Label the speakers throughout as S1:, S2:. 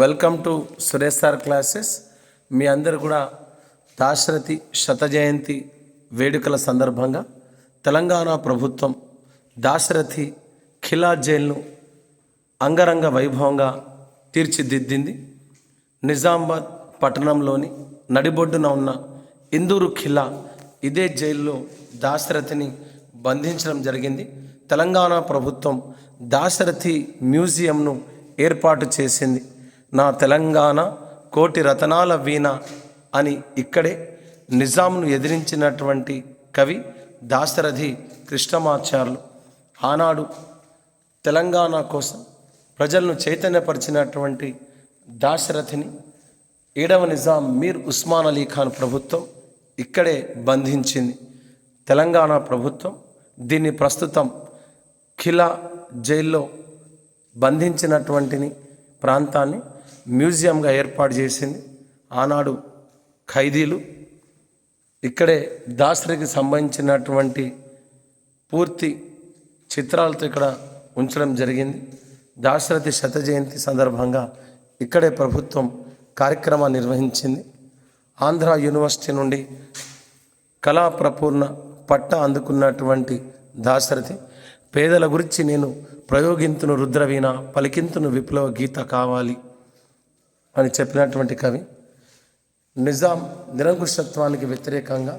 S1: Welcome to Suresh sir classes మీ అందరు కూడా దాశరథి శత జయంతి వేడుకల సందర్భంగా తెలంగాణ ప్రభుత్వం దాశరథి ఖిలా జైల్ను అంగరంగ వైభవంగా తీర్చిదిద్దింది. నిజామాబాద్ పట్టణంలోని నడిబొడ్డున ఉన్న ఇందూరు ఖిలా ఇదే జైల్లో దాశరథిని బంధించడం జరిగింది. తెలంగాణ ప్రభుత్వం దాశరథి మ్యూజియంను ఏర్పాటు చేసింది. నా తెలంగాణ కోటి రతనాల వీణ అని ఇక్కడే నిజాంను ఎదిరించినటువంటి కవి దాశరథి కృష్ణమాచార్యులు. ఆనాడు తెలంగాణ కోసం ప్రజలను చైతన్యపరిచినటువంటి దాశరథిని ఏడవ నిజాం మీర్ ఉస్మాన్ అలీ ఖాన్ ప్రభుత్వం ఇక్కడే బంధించింది. తెలంగాణ ప్రభుత్వం దీన్ని ప్రస్తుతం ఖిలా జైల్లో బంధించినటువంటిని ప్రాంతాన్ని మ్యూజియంగా ఏర్పాటు చేసింది. ఆనాడు ఖైదీలు ఇక్కడే దాసరికి సంబంధించినటువంటి పూర్తి చిత్రాలతో ఇక్కడ ఉంచడం జరిగింది. దాశరథి శత జయంతి సందర్భంగా ఇక్కడే ప్రభుత్వం కార్యక్రమాన్ని నిర్వహించింది. ఆంధ్ర యూనివర్సిటీ నుండి కళా ప్రపూర్ణ పట్ట అందుకున్నటువంటి దాశరథి పేదల గురించి నేను ప్రయోగింతును రుద్రవీణ పలికింతును విప్లవ గీత కావాలి అని చెప్పినటువంటి కవి. నిజాం నిరంకుశత్వానికి వ్యతిరేకంగా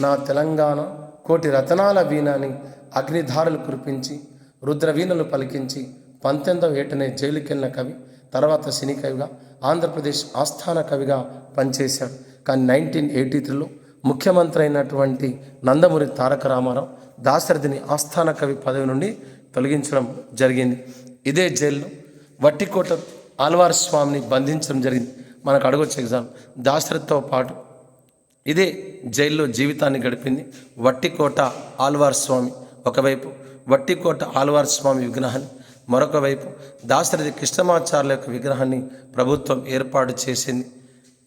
S1: నా తెలంగాణ కోటి రతనాల వీణాన్ని అగ్నిధారలు కురిపించి రుద్రవీణలు పలికించి పంతొమ్మిదవ ఏటనే జైలుకెళ్ళిన కవి తర్వాత సినీ కవిగా ఆంధ్రప్రదేశ్ ఆస్థాన కవిగా పనిచేశాడు. కానీ నైన్టీన్ ఎయిటీ త్రీలో ముఖ్యమంత్రి అయినటువంటి నందమూరి తారక రామారావు దాశరథిని ఆస్థాన కవి పదవి నుండి తొలగించడం జరిగింది. ఇదే జైల్లో వట్టికోట ఆల్వార్ స్వామిని బంధించడం జరిగింది. మనకు అడగొచ్చు ఎగ్జామ్. దాశరథితో పాటు ఇదే జైల్లో జీవితాన్ని గడిపింది వట్టికోట ఆల్వార్ స్వామి. ఒకవైపు వట్టికోట ఆల్వార్ స్వామి విగ్రహాన్ని మరొక వైపు దాశరథి కృష్ణమాచార్యుల యొక్క విగ్రహాన్ని ప్రభుత్వం ఏర్పాటు చేసింది.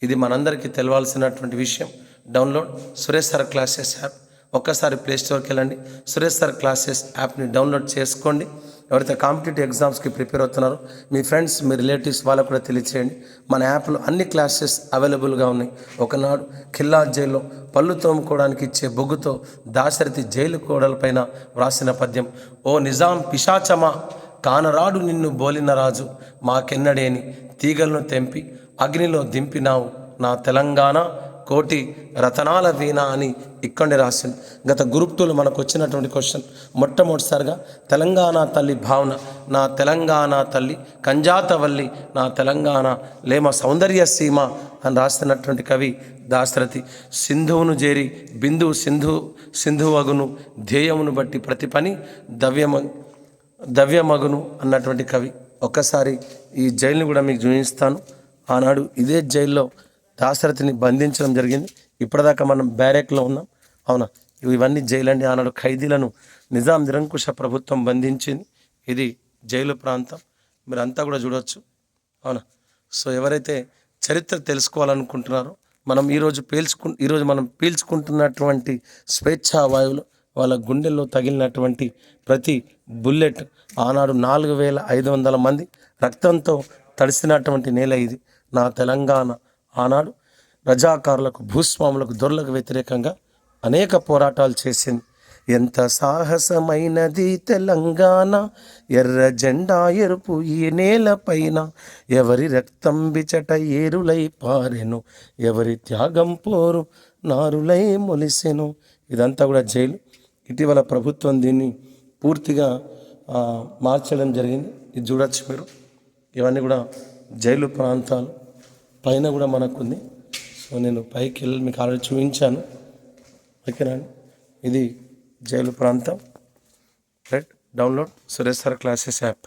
S1: ఇది మనందరికీ తెలవాల్సినటువంటి విషయం. Download Suresh sir classes app. ఒక్కసారి ప్లేస్టోర్కి వెళ్ళండి. సురేష్ సార్ క్లాసెస్ యాప్ని డౌన్లోడ్ చేసుకోండి. ఎవరైతే కాంపిటేటివ్ ఎగ్జామ్స్కి ప్రిపేర్ అవుతున్నారో మీ ఫ్రెండ్స్ మీ రిలేటివ్స్ వాళ్ళకు కూడా తెలియచేయండి. మన యాప్లో అన్ని క్లాసెస్ అవైలబుల్గా ఉన్నాయి. ఒకనాడు ఖిల్లా జైల్లో పళ్ళు తోముకోవడానికి ఇచ్చే బొగ్గుతో దాశరథి జైలు కోడలపైన వ్రాసిన పద్యం ఓ నిజాం పిశాచమా కానరాడు నిన్ను బోలిన రాజు మాకెన్నడేని తీగలను తెంపి అగ్నిలో దింపినావు నా తెలంగాణ కోటి రతనాల వీణ అని ఇక్కడే రాసింది గత గ్రూప్ టూలో మనకు వచ్చినటువంటి క్వశ్చన్ మొట్టమొదటిసారిగా తెలంగాణ తల్లి భావన నా తెలంగాణ తల్లి కంజాతవల్లి నా తెలంగాణ లేమ సౌందర్య సీమ అని రాస్తున్నటువంటి కవి దాశరథి. సింధువును చేరి బిందువు సింధు సింధువగును ధ్యేయమును బట్టి ప్రతి పని దవ్యమ దవ్యమగును అన్నటువంటి కవి. ఒక్కసారి ఈ జైలుని కూడా మీకు చూపిస్తాను. ఆనాడు ఇదే జైల్లో దాశరథిని బంధించడం జరిగింది. ఇప్పటిదాకా మనం బ్యారెక్లో ఉన్నాం. అవునా? ఇవన్నీ జైలు ఆనాడు ఖైదీలను నిజాం నిరంకుశ ప్రభుత్వం బంధించింది. ఇది జైలు ప్రాంతం. మీరంతా కూడా చూడవచ్చు అవునా? సో ఎవరైతే చరిత్ర తెలుసుకోవాలనుకుంటున్నారో మనం ఈరోజు పీల్చుకు ఈరోజు మనం పీల్చుకుంటున్నటువంటి స్వేచ్ఛా వాయువులు వాళ్ళ గుండెల్లో తగిలినటువంటి ప్రతి బుల్లెట్ ఆనాడు నాలుగు వేల ఐదు వందల మంది రక్తంతో తడిసినటువంటి నేల ఇది. నా తెలంగాణ ఆనాడు రజాకారులకు భూస్వాములకు దొరలకు వ్యతిరేకంగా అనేక పోరాటాలు చేసింది. ఎంత సాహసమైనది తెలంగాణ ఎర్ర జెండా ఎరుపు ఈ నేలపైన ఎవరి రక్తం బిచట ఏరులై పారెను ఎవరి త్యాగం పోరు నారులై మొలిసెను. ఇదంతా కూడా జైలు. ఇటీవల ప్రభుత్వం దీన్ని పూర్తిగా మార్చడం జరిగింది. ఇది చూడొచ్చు మీరు. ఇవన్నీ కూడా జైలు ప్రాంతాలు. పైన కూడా మనకుంది. సో నేను పైకి వెళ్ళి మీకు ఆల్రెడీ చూపించాను. ఓకేనా ఇది జైలు ప్రాంతం. Right download Suresh sir classes app.